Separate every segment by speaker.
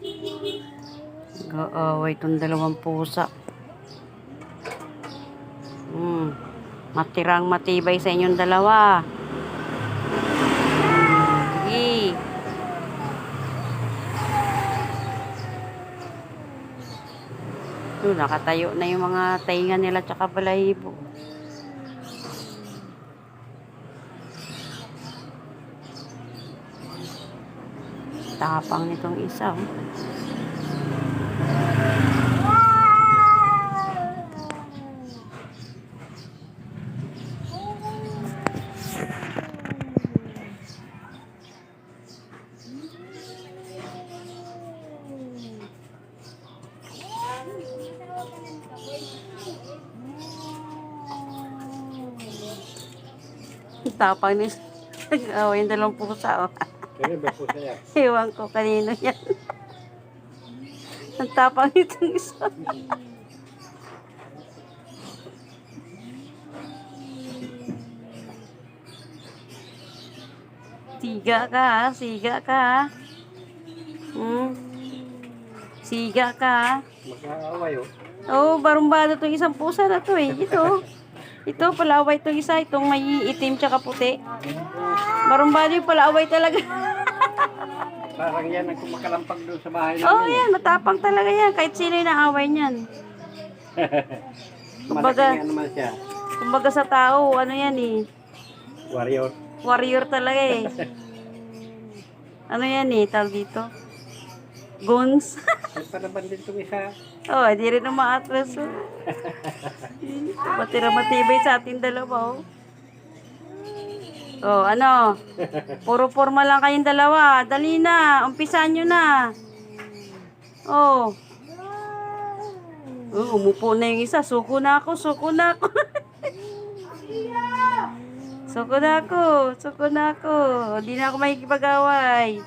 Speaker 1: Nag-aaway itong dalawang pusa. Hmm. Matirang matibay sa inyong dalawa. Sige. Ito, nakatayo na yung mga tainga nila tsaka balahibo. Tapang nitong isa. Oh. Tapang ni Oh, yung dalawang pusa. Oh.
Speaker 2: Kaya ba po saya?
Speaker 1: Ewan ko kanino yan. Ang tapang nitong isa. Siga ka, ha? siga ka. ha? Hmm? Siga ka. ha?
Speaker 2: Mag-aaway oh.
Speaker 1: Oo, oh, barumbado itong isang pusa na to eh. Ito. Ito, palaway itong isa. Itong may itim tsaka puti. Barumbado yung palaway talaga.
Speaker 2: Parang yan ang kumakalampag doon sa bahay
Speaker 1: Oo, oh,
Speaker 2: namin.
Speaker 1: yan. Matapang talaga yan. Kahit sino yung naaway niyan. kumbaga-
Speaker 2: Malaki nga naman siya.
Speaker 1: Kumbaga sa tao, ano yan eh.
Speaker 2: Warrior.
Speaker 1: Warrior talaga eh. Ano yan eh, tawag dito? Guns.
Speaker 2: May panaban din itong isa.
Speaker 1: oh, di rin umaatras. Oh. Matira matibay sa ating dalawa oh. Oh, ano? Puro forma lang kayong dalawa. Dali na. Umpisan nyo na. Oh. Oh, umupo na yung isa. Suko na ako. Suko na ako. suko na ako. Suko na ako. Hindi na ako makikipag-away.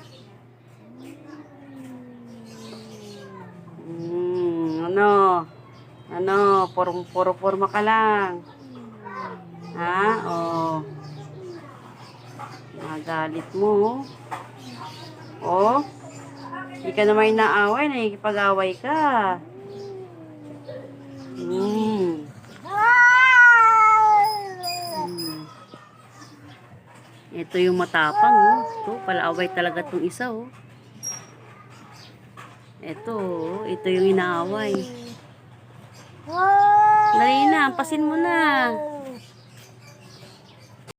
Speaker 1: Hmm, ano? Ano? Puro, puro forma ka lang. Ha? Oh. Nagalit mo. Oh. Hindi ka naman inaaway, nakikipag-away ka. Hmm. Hmm. Ito yung matapang, oh. Ito, palaaway talaga tong isa, oh. Ito, oh. Ito yung inaaway. Dali na, pasin mo na.